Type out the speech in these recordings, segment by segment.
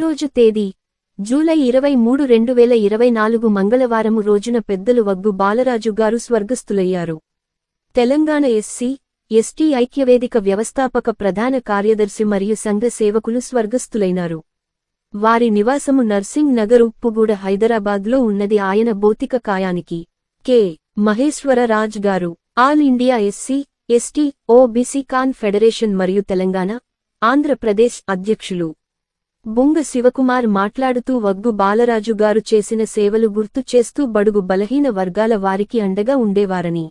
ఈరోజు తేదీ జూలై ఇరవై మూడు రెండు వేల ఇరవై నాలుగు మంగళవారము రోజున పెద్దలు వగ్గు బాలరాజు గారు స్వర్గస్థులయ్యారు. తెలంగాణ ఎస్సీ ఎస్టీ ఐక్యవేదిక వ్యవస్థాపక ప్రధాన కార్యదర్శి మరియు సంఘ సేవకులు స్వర్గస్థులైనారు. వారి నివాసము నర్సింగ్ నగర్ ఉప్పుగూడ హైదరాబాద్లో ఉన్నది ఆయన భౌతిక కాయానికి. కె. మహేశ్వరరాజ్ గారు all India SC ST OBC confederation మరియు తెలంగాణ ఆంధ్రప్రదేశ్ అధ్యక్షులు. బుంగ శివకుమార్ మాట్లాడుతూ వగ్గు బాలరాజు గారు చేసిన సేవలు గుర్తు చేస్తూ బడుగు బలహీన వర్గాల వారికి అండగా ఉండేవారని.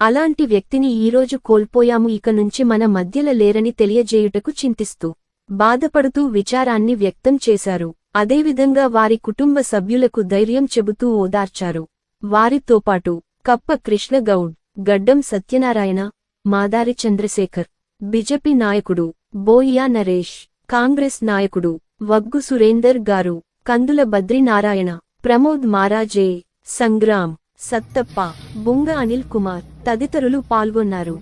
అలాంటి వ్యక్తిని ఈరోజు కోల్పోయాము ఇక నుంచి మన మధ్యల లేరని తెలియజేయుటకు చింతిస్తూ బాధపడుతూ విచారాన్ని వ్యక్తం చేశారు. అదేవిధంగా వారి కుటుంబ సభ్యులకు ధైర్యం చెబుతూ ఓదార్చారు. వారితోపాటు కప్ప కృష్ణగౌడ్ గడ్డం సత్యనారాయణ మాదారి చంద్రశేఖర్ బిజెపి నాయకుడు బోయియా నరేష్ కాంగ్రెస్ నాయకుడు వగ్గు సురేందర్ గారు కందుల బద్రీనారాయణ ప్రమోద్ మారాజే సంగ్రామ్ సత్తప్ప బుంగ అనిల్ కుమార్ తదితరులు పాల్గొన్నారు.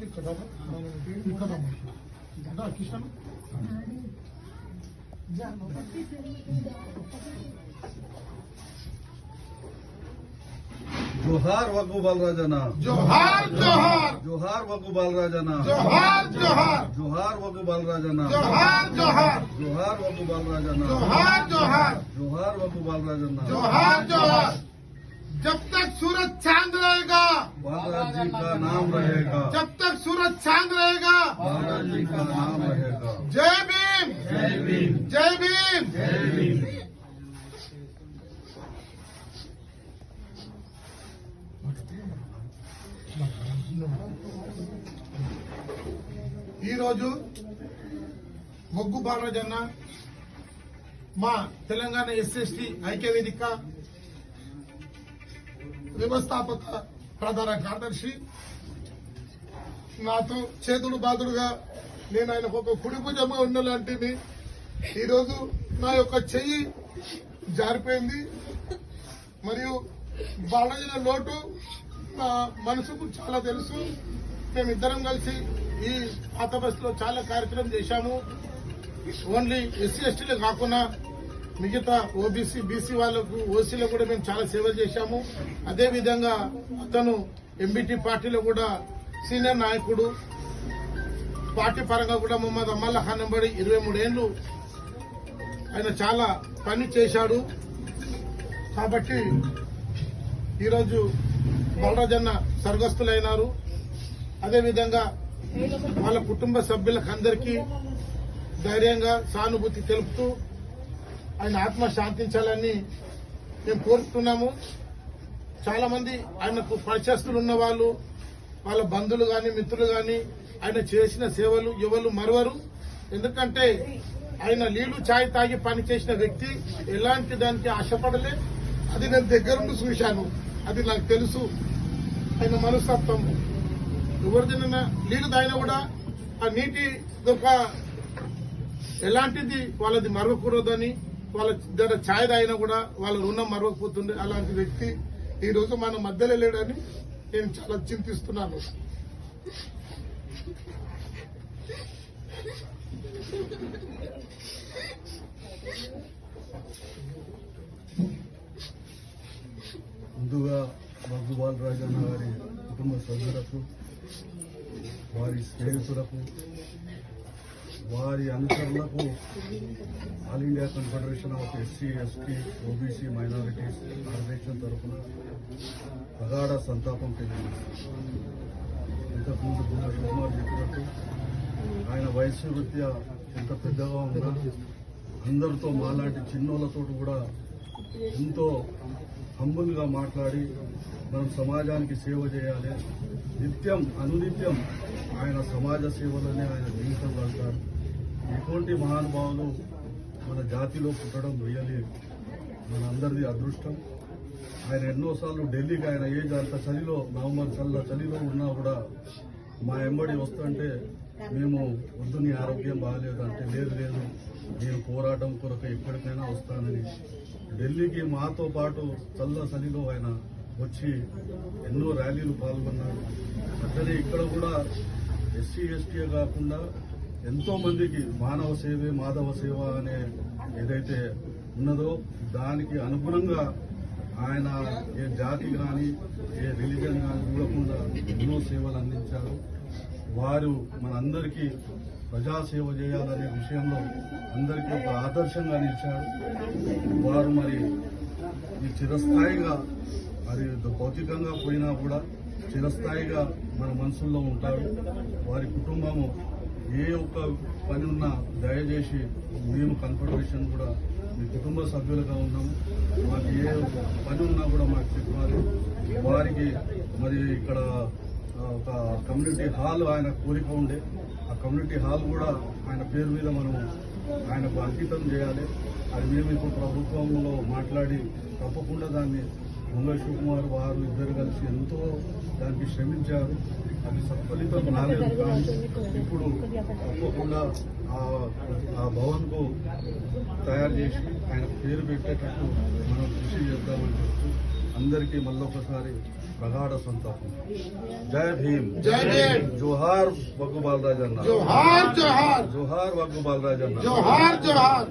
जोहार वकू बालराजाना जोहार जोहार। जोहार बाल राजना। जोहार जोहार। जोहार वकू बालराजाना जोहार जोहार। जोहार वकू बालराजाना जोहार जोहार। जोहार वकू बालराजाना जोहार जोहार। जब तक सूरज चाँद रहेगा बाला जी का नाम रहेगा। जब तक सूरज चाँद रहेगा। बाला जी का नाम रहेगा। जय भीम। जय भीम। जय भीम। जय भीम। ఈరోజు మొగ్గు బాలరాజన్న మా తెలంగాణ ఎస్ఎస్టీ ఐక్యవేదిక వ్యవస్థాపక ప్రధాన కార్యదర్శి. నాతో చేతులు బాధుడుగా నేను ఆయనకు ఒక కుడి భుజంగా ఉండాలంటిని ఈరోజు నా యొక్క చెయ్యి జారిపోయింది. మరియు బాలయ్య లోటు నా మనసుకు చాలా తెలుసు. మేమిద్దరం కలిసి ఈ పాత బస్సులో చాలా కార్యక్రమం చేశాము. ఓన్లీ ఎస్సీ ఎస్టీలు కాకుండా మిగతా ఓబీసీ బీసీ వాళ్ళకు ఓసీలో కూడా మేము చాలా సేవలు చేశాము. అదేవిధంగా అతను ఎంబీటీ పార్టీలో కూడా సీనియర్ నాయకుడు. పార్టీ పరంగా కూడా మొహమ్మద్ అమ్మల్లా ఖాన్ వెంబడి ఇరవై మూడేళ్ళు ఆయన చాలా పని చేశాడు. కాబట్టి ఈరోజు బలరాజన్న స్వర్గస్థులైనారు. అదేవిధంగా వాళ్ళ కుటుంబ సభ్యులకు అందరికీ ధైర్యంగా సానుభూతి తెలుపుతూ ఆయన ఆత్మ శాంతించాలని మేము కోరుతున్నాము. చాలా మంది ఆయనకు పరిచయస్తులు ఉన్న వాళ్ళు వాళ్ళ బంధువులు కానీ మిత్రులు కానీ ఆయన చేసిన సేవలు ఎవరు మరవరు. ఎందుకంటే ఆయన నీళ్ళు ఛాయ్ తాగి పని చేసిన వ్యక్తి ఎలాంటి దానికి ఆశపడలే. అది నేను దగ్గరుండి చూశాను. అది నాకు తెలుసు. ఆయన మనస్తత్వం. ఎవరిదైనా నీళ్ళు తాగినా కూడా ఆ నీటి ఒక ఎలాంటిది వాళ్ళది మరవకూడదని వాళ్ళ దగ్గర ఛాయ్ తాగినా కూడా వాళ్ళ రుణం మరవకపోతుండే అలాంటి వ్యక్తి ఈ రోజు మన మధ్యలో లేడని నేను చాలా చింతిస్తున్నాను. ముందుగా వగ్గు బాలరాజన్న గారి కుటుంబ సభ్యులకు వారి స్నేహితులకు వారి అనుచరులకు all India confederation of SC ST OBC minorities organization తరఫున ప్రగాఢ సంతాపం తెలియజేస్తుంది ఇంతకుముందు గుండె కుమార్ చెప్పినట్టు ఆయన వయస్సు రీత్యా ఎంత పెద్దగా ఉన్నా అందరితో మాలాంటి చిన్నోళ్ళతో కూడా ఎంతో హంబుల్గా మాట్లాడి మనం సమాజానికి సేవ చేయాలి. నిత్యం అనునిత్యం ఆయన సమాజ సేవలోనే ఆయన జీవితం గడుపుతారు. ఇటువంటి మహానుభావులు మన జాతిలో పుట్టడం రియలీ మన అందరిది అదృష్టం. ఆయన ఎన్నోసార్లు ఢిల్లీకి ఆయన ఏజ్ అంత చలిలో నవంబర్ చల్ల చలిలో ఉన్నా కూడా మా ఎంబడి వస్తుంటే మేము వద్దు నీ ఆరోగ్యం బాగాలేదు అంటే లేదు లేదు నేను పోరాటం కొరకు ఎప్పటికైనా వస్తానని ఢిల్లీకి మాతో పాటు చల్ల చలిలో ఆయన వచ్చి ఎన్నో ర్యాలీలు పాల్గొన్నాడు అట్లనే ఇక్కడ కూడా ఎస్సీ ఎస్టీ కాకుండా ఎంతో మందికి మానవ సేవే మాధవ సేవ అనే ఏదైతే ఉన్నదో దానికి అనుగుణంగా ఆయన ఏ జాతి కానీ ఏ రిలీజన్ కానీ చూడకుండా ఎన్నో సేవలు అందించారు. వారు మనందరికీ ప్రజాసేవ చేయాలనే విషయంలో అందరికీ ఒక ఆదర్శంగా నిలిచారు వారు మరి ఈ చిరస్థాయిగా మరి భౌతికంగా పోయినా కూడా చిరస్థాయిగా మన మనసుల్లో ఉంటారు. వారి కుటుంబము ఏ ఒక్క పని ఉన్నా దయచేసి మేము కన్ఫర్మేషన్ కూడా మీ కుటుంబ సభ్యులుగా ఉన్నాము. మాకు ఏ పని ఉన్నా కూడా మాకు చెప్పాలి. వారికి మరి ఇక్కడ ఒక కమ్యూనిటీ హాల్ ఆయన కోరిక ఉండే. ఆ కమ్యూనిటీ హాల్ కూడా ఆయన పేరు మీద మనం ఆయనకు అంకితం చేయాలి. అది మేము ఇప్పుడు ప్రభుత్వంలో మాట్లాడి తప్పకుండా దాన్ని ముంగ శివకుమార్ వారు ఇద్దరు కలిసి ఎంతో దానికి శ్రమించారు. అది సత్ఫలితం రాలేదు కానీ ఇప్పుడు తప్పకుండా ఆ ఆ భవన్కు తయారు చేసి ఆయన పేరు పెట్టేటట్టు మనం కృషి చేద్దామని చెప్తూ అందరికీ మళ్ళొకసారి प्रगाढ़ संताप जय भीम। जय भीम। जोहार बगोपाल राजन्ना जोहार जोहार। जोहार बगोपाल राजन्ना जोहार जोहार।